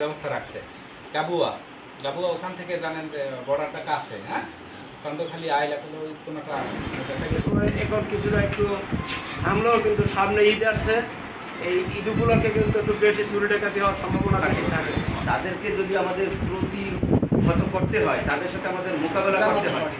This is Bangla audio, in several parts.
ব্যবস্থা রাখছে। গাবুয়া। গাবুয়া ওখান থেকে জানেন যে বর্ডারটা কাছে হ্যাঁ? চন্দ্রখালি আইলা কোনো কোনোটা এখন কিছুটা একটু থামলেও কিন্তু সামনে ঈদ আসছে। এই ঈদগুলোকে কিন্তু একটু বেশি চুরি ডাকাতি হওয়ার সম্ভাবনা বেশি থাকে। তাদেরকে যদি আমাদের প্রতিহত করতে হয় তাদের সাথে আমাদের মোকাবেলা করতে হয়।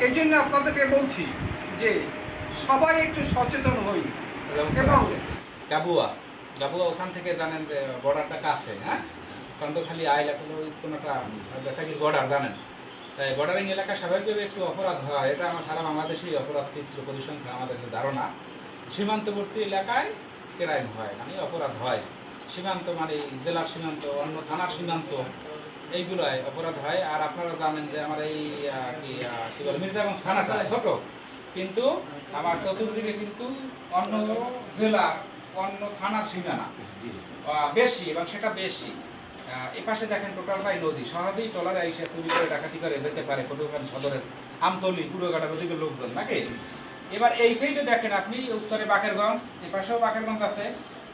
এই জন্য আপনাদেরকে বলছি যে সবাই একটু সচেতন হই। এবং- গাবুয়া। গাবুয়া ওখান থেকে জানেন যে বর্ডারটা কাছে হ্যাঁ? চন্দ্রখালি আইলা কোনো কোনোটা বেতাগির বর্ডার জানেন। তাই বর্ডারিং এলাকা স্বাভাবিকভাবে একটু অপরাধ হয়। এটা আমার সারা বাংলাদেশেই অপরাধ চিত্র পরিসংখ্যান, আমাদের যে ধারণা। সীমান্তবর্তী এলাকায় ক্রাইম হয় মানে অপরাধ হয়। সীমান্ত মানে জেলার সীমান্ত, অন্য থানার সীমান্ত, এইগুলোয় অপরাধ হয়। আর আপনারা জানেন যে আমার এই কি বলে, মির্জাগঞ্জ থানাটা ছোট। কিন্তু আমার চতুর্দিকে কিন্তু অন্য জেলা অন্য থানার সীমানা। বেশি এবং সেটা বেশি। আহ, এ পাশে দেখেন টোটালটাই নদী। সহজেই টলারে এসে চুরি করে ডাকাতি করে যেতে পারে পটুয়াখালী সদরের আমতলি কুড়োঘাটার ওদিকে লোকজন নাকি? এবার এই সাইডে দেখেন আপনি উত্তরে বাকেরগঞ্জ এ পাশেও বাকেরগঞ্জ আছে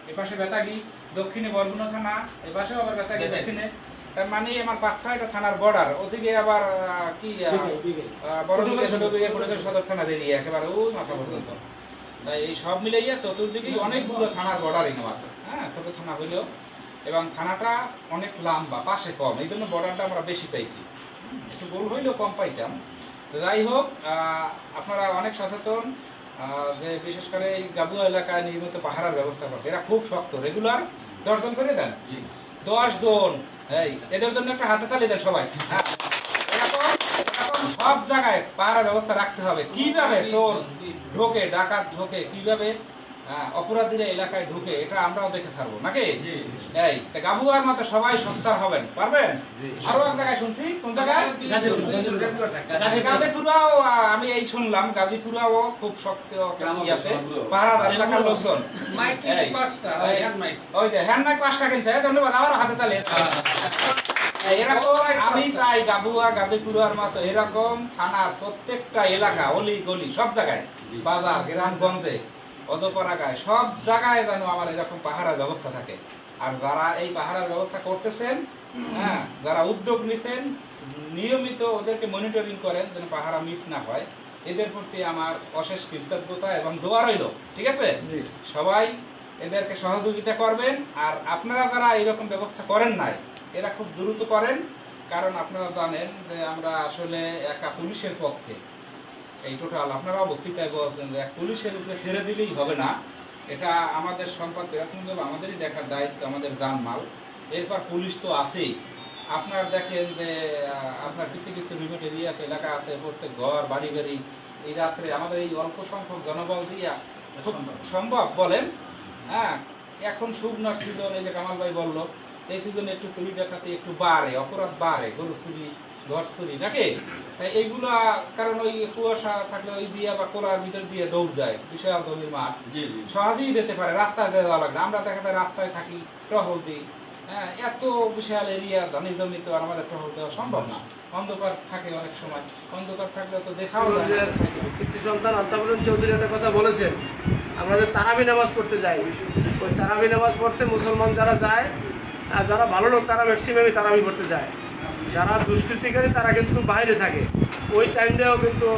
এ পাশে বেতাগি দক্ষিণে বরগুনা থানা এ পাশেও আবার বেতাগি। দক্ষিণে। তার মানে আমার পাঁচ ছয়টা থানার বর্ডার ওদিকে আবার কি বড় সদর থানা বেরিয়ে একেবারে ওই মাথা পর্যন্ত। তাই এই সব মিলাইয়া চতুর্দিকেই অনেকগুলো থানার বর্ডারিং আমার হ্যাঁ ছোট থানা হইলেও। এবং থানাটা অনেক লম্বা পাশে কম। এই জন্য বর্ডারটা আমরা বেশি পাইছি। একটু গরু হইলেও কম পাইতাম। তো যাই হোক আপনারা অনেক সচেতন যে বিশেষ করে এই গাবুয়া এলাকায় নিয়মিত পাহারার ব্যবস্থা করছে। এরা খুব শক্ত রেগুলার দশ জন করে দেন। দশ জন এই এদের জন্য একটা হাতে তালি দেন সবাই। হ্যাঁ। সব জায়গায় পাহারার ব্যবস্থা রাখতে হবে। কীভাবে চোর ঢোকে ডাকাত ঢোকে কীভাবে অপরাধীরা এলাকায় ঢুকে এটা আমরাও দেখে ছাড়বো নাকি? এই তা গাবুয়ার মতো সবাই সংস্কার হবেন পারবেন? আরও এক জায়গায় শুনছি কোন জায়গায়? গাজীপুর, গাজীপুর। গাজী- গাজীপুরাও আমি এই শুনলাম গাজীপুরাও খুব শক্ত আছে পাহারাদার এলাকার লোকজন। ওই যে হ্যান্ড মাইক পাঁচটা কিনছে ধন্যবাদ আমার হাতে তালে। এরকম আমি চাই গাবুয়া গাজীপুরার মতো এরকম থানার প্রত্যেকটা এলাকা অলি গলি সব জায়গায় বাজার গ্রামগঞ্জে অদপরাগায় সব জায়গায় যেন আমার এরকম পাহারার ব্যবস্থা থাকে। আর যারা এই পাহারার ব্যবস্থা করতেছেন হ্যাঁ যারা উদ্যোগ নিছেন নিয়মিত ওদেরকে মনিটরিং করেন যেন পাহারা মিস না হয়। এদের প্রতি আমার অশেষ কৃতজ্ঞতা এবং দোয়া রইল ঠিক আছে? সবাই এদেরকে সহযোগিতা করবেন আর আপনারা যারা এরকম ব্যবস্থা করেন নাই এরা খুব দ্রুত করেন কারণ আপনারা জানেন যে আমরা আসলে একা পুলিশের পক্ষে। এই টোটাল আপনারা বক্তৃতায় বলছেন যে এক পুলিশের উপরে ছেড়ে দিলেই হবে না। এটা আমাদের সম্পদ প্রাথমিকভাবে আমাদেরই দেখার দায়িত্ব আমাদের জানমাল। এরপর পুলিশ তো আছেই। আপনার দেখেন যে আপনার কিছু কিছু রিমোট এরিয়া আছে এলাকা আছে প্রত্যেক ঘর বাড়ি বাড়ি। এই রাত্রে আমাদের এই অল্প সংখ্যক জনবল দিয়া খুব সম্ভব বলেন। হ্যাঁ এখন শুকনার সিজন এই যে কামাল ভাই বলল এই সিজনে একটু চুরি ডাকাতি একটু বাড়ে অপরাধ বাড়ে গরু চুরি ঘর চুরি নাকি? তাই এইগুলা কারণ ওই কুয়াশা থাকলে ওই দিয়া বা কোলার ভিতর দিয়ে দৌড় দেয় বিশাল জমির মাঠ। সহজেই যেতে পারে রাস্তায় যাওয়া লাগে আমরা দেখা যায় রাস্তায় থাকি টহল দিই। হ্যাঁ এত বিশাল এরিয়া ধানি জমি তো আর আমাদের টহল দেওয়া সম্ভব না। অন্ধকার থাকে অনেক সময়। অন্ধকার থাকলে তো দেখাও যায় সন্তান চৌধুরী একটা কথা বলেছেন আমরা যে তারাবি নামাজ পড়তে যাই ওই তারাবি নামাজ পড়তে মুসলমান যারা যায় আর যারা ভালো লোক তারা ম্যাক্সিমামই তারাবি পড়তে যায় যারা দুষ্কৃতিকারী তারা কিন্তু বাইরে থাকে। ওই টাইমটাও কিন্তু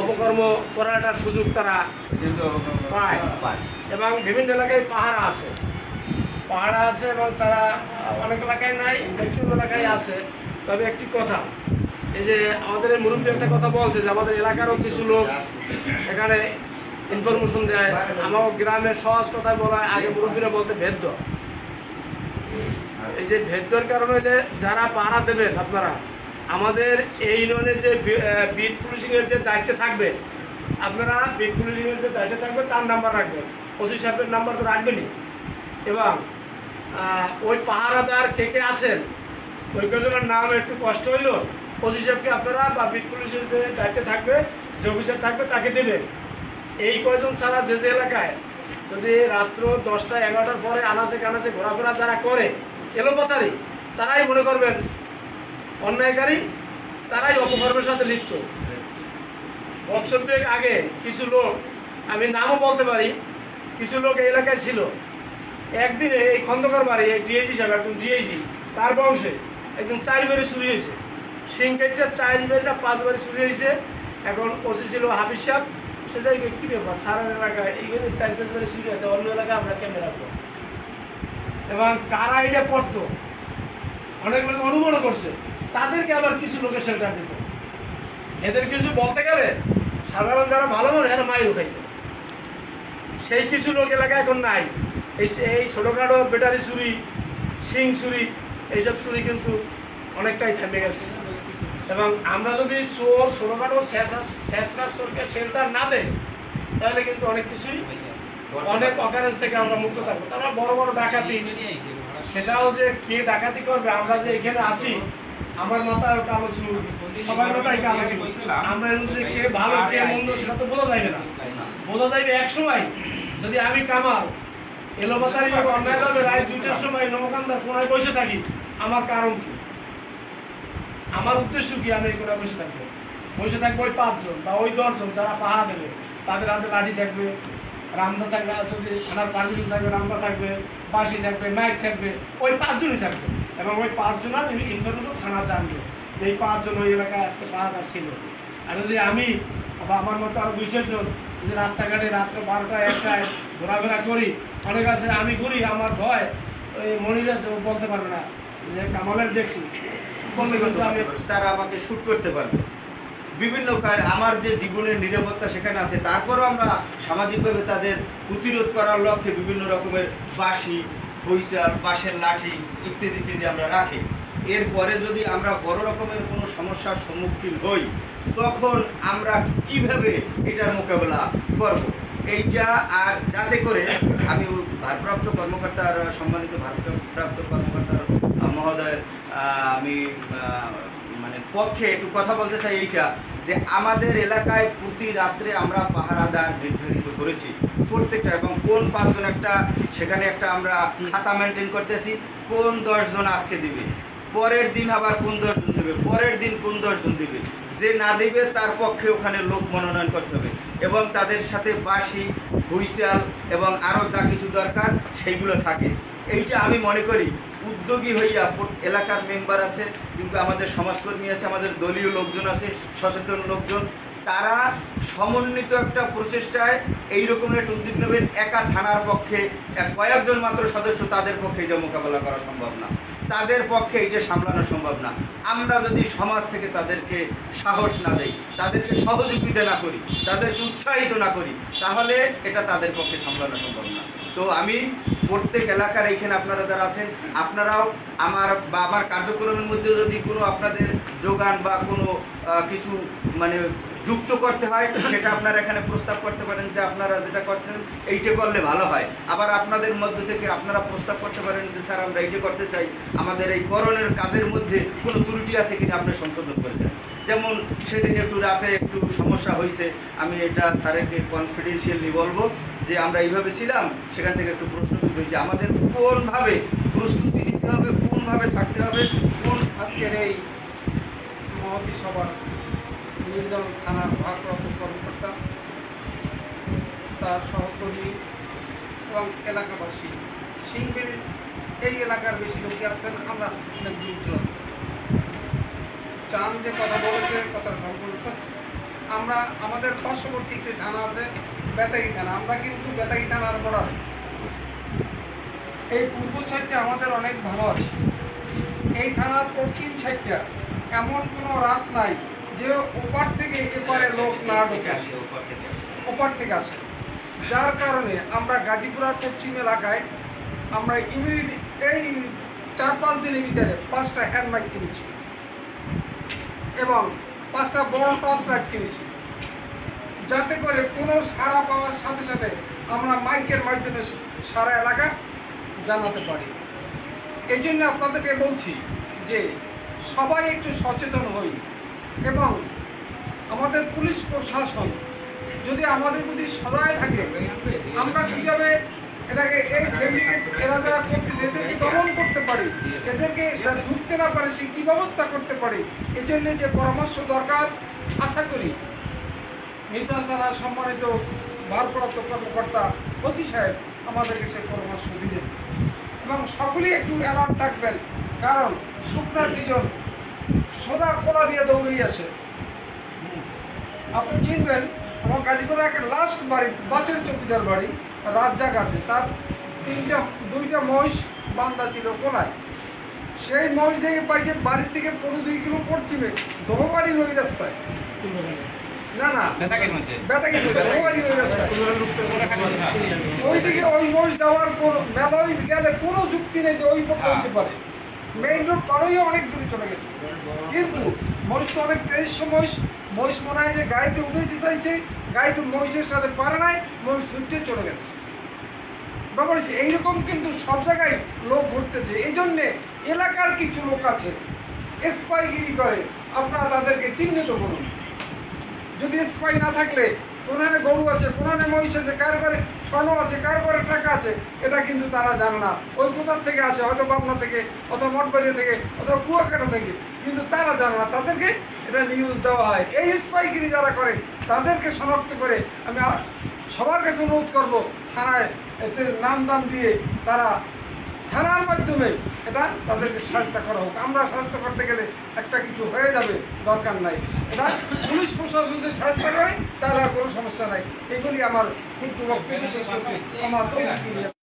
অপকর্ম করার একটা সুযোগ তারা পায়। এবং বিভিন্ন এলাকায় পাহারা আছে। পাহাড়া আছে এবং তারা অনেক এলাকায় নাই ম্যাক্সিমাম এলাকায় আছে। তবে একটি কথা এই যে আমাদের এই মুরব্বী একটা কথা বলছে যে আমাদের এলাকারও কিছু লোক এখানে ইনফরমেশন দেয়। আমার গ্রামের সহজ কথায় বলা হয়, আগে মুরব্বীরা বলতে ভেদ্য। এই যে ভেদ্যর কারণে যে যারা পাহারা দেবেন আপনারা, আমাদের এই ইউনিয়নে যে বিট পুলিশিংয়ের যে দায়িত্বে থাকবে, আপনারা বিট পুলিশিংয়ের যে দায়িত্বে থাকবে তার নাম্বার রাখবেন। ওসি সাহেবের নাম্বার তো রাখবেনই। এবং ওই পাহারাদার কে কে আছেন, ওই কজনের নাম একটু কষ্ট হইল, ওসি সাহেবকে আপনারা বা বিট পুলিশের যে দায়িত্বে থাকবে, যে অফিসার থাকবে তাকে দেবেন। এই কয়জন ছাড়া যে যে এলাকায় যদি রাত্র দশটা এগারোটার পরে আনাচে কানাচে ঘোরাফেরা যারা করে এলোপাতারি তারাই মনে করবেন অন্যায়কারী, তারাই অপকর্মের সাথে লিপ্ত। বছর দুয়েক আগে কিছু লোক, আমি নামও বলতে পারি, কিছু লোক এই এলাকায় ছিল। একদিনে এই খন্দকার বাড়ি, এই ডিএজি সাহেব, একজন ডিএজি তার বংশে একদিন চার বাড়ি চুরি হয়েছে। সিংকেটটা পাঁচ বাড়ি চুরি হয়েছে। এখন ওসি ছিল হাফিজ সাহেব। সে জায়গায় কী ব্যাপার? সারা এলাকায় এইখানে চার পাঁচ বাড়ি চুরি হয়েছে অন্য এলাকায় আমরা কেমনে রাখব? এবং কারা এটা করতো? অনেক লোক অনুমান করছে। তাদেরকে আবার কিছু লোকের শেল্টার দিত। এদের কিছু বলতে গেলে সাধারণ যারা ভালো মানুষ, এরা মাইরও খাইতো সেই কিছু লোক এলাকায় এখন নাই। এই এই ছোটোখাটো ব্যাটারি চুরি, শিং চুরি, এইসব চুরি কিন্তু অনেকটাই থেমে গেছে। এবং আমরা যদি চোর ছোটোখাটো শেষকার চোরকে শেল্টার না দেয় তাহলে কিন্তু অনেক কিছুই অনেক অকারেন্স থেকে আমরা মুক্ত থাকব। তারা বড় বড় ডাকাতি। সেটাও যে কে ডাকাতি করবে, আমরা যে এখানে আসি আমার মাথায় কালো চুল, সবার মাথায় কালো চুল। আমরা মধ্যে কে ভালো, কে মন্দ, সেটা তো বোঝা যাবে না। বোঝা যাবে এক সময়, যদি আমি কামাল, এলোপাতারি বা রায় দুইটার সময় কোনায় বসে থাকি, আমার কারণ কি? আমার উদ্দেশ্য কি আমি কোনায় বসে থাকব? বসে থাকব ওই পাঁচজন বা ওই দশজন যারা পাহাড় দেবে, তাদের হাতে লাঠি থাকবে রামদা থাকবে যদি থানার পারমিশন থাকবে রামদা থাকবে বাসি থাকবে মাইক থাকবে ওই পাঁচজনই থাকবে। এবং ওই পাঁচজন আর ইনফরমেশন থানা জানবে এই পাঁচজন ওই এলাকায় আজকে পাহাড় ছিল। আর যদি আমি বা আমার মতো আরও দুই চারজন যদি রাস্তাঘাটে রাত্র বারোটা একটায় ঘোরাফেরা করি অনেক আছে আমি ঘুরি আমার ভয় ওই মনির আছে ও বলতে পারবে না। যে কামালের দেখছি। বললে কিন্তু আমি তারা আমাকে শ্যুট করতে পারবে। বিভিন্ন আমার যে জীবনের নিরাপত্তা সেখানে আছে, তারপরও আমরা সামাজিকভাবে তাদের প্রতিরোধ করার লক্ষ্যে বিভিন্ন রকমের বাঁশি হুইসাল বাঁশের লাঠি ইত্যাদি ইত্যাদি আমরা রাখি। এরপরে যদি আমরা বড় রকমের কোনো সমস্যার সম্মুখীন হই, তখন আমরা কীভাবে এটার মোকাবেলা করব? এইটা আর যাতে করে আমি ভারপ্রাপ্ত কর্মকর্তার, সম্মানিত ভারপ্রাপ্ত কর্মকর্তার, মহোদয়ের আমি মানে পক্ষে একটু কথা বলতে চাই এইটা, যে আমাদের এলাকায় প্রতি রাত্রে আমরা পাহারাদার নির্ধারিত করেছি প্রত্যেকটা এবং কোন পাঁচজন একটা, সেখানে একটা আমরা খাতা মেনটেন করতেছি, কোন দশজন আজকে দিবে, পরের দিন আবার কোন দশজন দেবে, পরের দিন কোন দশজন দিবে, যে না দিবে তার পক্ষে ওখানে লোক মনোনয়ন করতে হবে এবং তাদের সাথে বাসি হুইসেল এবং আরও যা কিছু দরকার সেইগুলো থাকে। এইটা আমি মনে করি উদ্যোগী হইয়া এলাকার মেম্বার আছে, কিন্তু আমাদের সমাজকর্মী আছে, আমাদের দলীয় লোকজন আছে, সচেতন লোকজন, তারা সমন্বিত একটা প্রচেষ্টায় এই রকমের একটা উদ্যোগ নেবেন। একা থানার পক্ষে কয়েকজন মাত্র সদস্য তাদের পক্ষে এটা মোকাবেলা করা সম্ভব না। তাদের পক্ষে এটা সামলানো সম্ভব না। আমরা যদি সমাজ থেকে তাদেরকে সাহস না দেই, তাদেরকে সহযোগিতা না করি, তাদেরকে উৎসাহিত না করি, তাহলে এটা তাদের পক্ষে সামলানো সম্ভব না। তো আমি প্রত্যেক এলাকার এইখানে আপনারা যারা আছেন, আপনারাও আমার বা আমার কার্যক্রমের মধ্যে যদি কোনো আপনাদের যোগান বা কোনো কিছু মানে যুক্ত করতে হয়, সেটা আপনারা এখানে প্রস্তাব করতে পারেন যে আপনারা যেটা করছেন, এইটা করলে ভালো হয়। আবার আপনাদের মধ্য থেকে আপনারা প্রস্তাব করতে পারেন যে, স্যার, আমরা এইটা করতে চাই। আমাদের এই করণের কাজের মধ্যে কোনো ত্রুটি আছে কিনা আপনি সংশোধন করে দেন। যেমন, সেদিন একটু রাতে একটু সমস্যা হয়েছে আমি এটা স্যারকে কনফিডেন্সিয়ালি বলব যে, আমরা এইভাবে ছিলাম, সেখান থেকে একটু প্রশ্ন হয়েছে। আমাদের কোনভাবে প্রস্তুতি নিতে হবে, কোনভাবে থাকতে হবে, কোন আজকের এই মহতী সভার নির্জন থানার ভারপ্রাপ্ত কর্মকর্তা, তার সহকর্মী এবং এলাকাবাসী। সিংবেলি এই এলাকার বেশি লোকই আছেন, আমরা অনেক দূর চান যে কথা বলেছে কথা সম্পূর্ণ সত্য। আমরা, আমাদের পার্শ্ববর্তী একটি থানা আছে, বেতাগি থানা। আমরা কিন্তু বেতাগি থানার বর্ডার এই পূর্ব সাইডটা আমাদের অনেক ভালো আছে। এই থানার পশ্চিম সাইডটা এমন কোনো রাত নাই। যে ওপার থেকে এপারে লোক না ঢুকে আসে থেকে আসে। ওপার থেকে আসে। যার কারণে আমরা গাজীপুরার পশ্চিম এলাকায় আমরা ইমিডিয়েট এই চার পাঁচ দিনের ভিতরে পাঁচটা হ্যান্ড মাইক কিনেছি এবং পাঁচটা বড় টর্চ লাইট কিনেছি। যাতে করে কোনো সাড়া পাওয়ার সাথে সাথে আমরা মাইকের মাধ্যমে সারা এলাকা জানাতে পারি। এই জন্য আপনাদেরকে বলছি যে সবাই একটু সচেতন হই। এবং আমাদের পুলিশ প্রশাসন যদি আমাদের প্রতি সদয় থাকে, আমরা কীভাবে এটাকে এই সেমিনেট এরা যারা এদেরকে দমন করতে পারি, এদেরকে ঢুকতে না পারে, সে কী ব্যবস্থা করতে পারে? এই জন্য যে পরামর্শ দরকার, আশা করি নির্যাতন থানার সম্মানিত ভারপ্রাপ্ত কর্মকর্তা ওসি সাহেব আমাদেরকে সে পরামর্শ দিবেন এবং সকলেই একটু অ্যালার্ট থাকবেন, কারণ শুকনার সিজন সোদা কোলা দিয়ে দৌড়িয়ে আসে। আপনি চিনবেন আমার গাজীপুরে একটা লাস্ট বাড়ি বাছের চৌকিদার বাড়ি রাজ্জাক আছে। তার তিনটা দুইটা মহিষ বান্ধা ছিল কোনায় সেই মহিষ থেকে পাইছে বাড়ি থেকে পনেরো দুই কিলো পশ্চিমে দমবাড়ি নই রাস্তায়। না না। ওই দিকে ওই মহিষ দেওয়ার কোন মেলইস গেলে কোনো যুক্তি নেই যে ওই পথে। হতে পারে। মেইন রোড পাড়েই অনেক দূরে চলে গেছে। কিন্তু মহিষ তো অনেক তেইশ মহিষ মহিষ মনে হয় যে গাড়িতে উঠাইতে চাইছে, গাড়িতে মহিষের সাথে পারে নাই মহিষ ছুটতে চলে গেছে। ব্যাপার এইরকম কিন্তু সব জায়গায় লোক ঘুরতেছে। এই জন্যে এলাকার কিছু লোক আছে স্পাইগিরি করে। আপনারা তাদেরকে চিহ্নিত করুন। যদি স্পাই না থাকলে কোনখানে গরু আছে কোনখানে মহিষ আছে কার ঘরে স্বর্ণ আছে কার ঘরে টাকা আছে, এটা কিন্তু তারা জানে না। ওই কোথার থেকে আসে? হয়তো বামনা থেকে, অথবা মঠবাড়িয়া থেকে, অথবা কুয়াকাটা থেকে। কিন্তু তারা জানে না। তাদেরকে এটা নিউজ দেওয়া হয়। এই স্পাইগিরি যারা করে, তাদেরকে শনাক্ত করে আমি সবার কাছে অনুরোধ করব, থানায় নাম দাম দিয়ে তারা থানার মাধ্যমে এটা তাদেরকে সাহায্য করা হোক। আমরা শাস্তি করতে গেলে একটা কিছু হয়ে যাবে দরকার নাই। এটা পুলিশ প্রশাসন যদি সাহায্য করে তাহলে আর কোনো সমস্যা নাই। এগুলি আমার ক্ষুদ্র বক্তব্য শেষ করছি আমার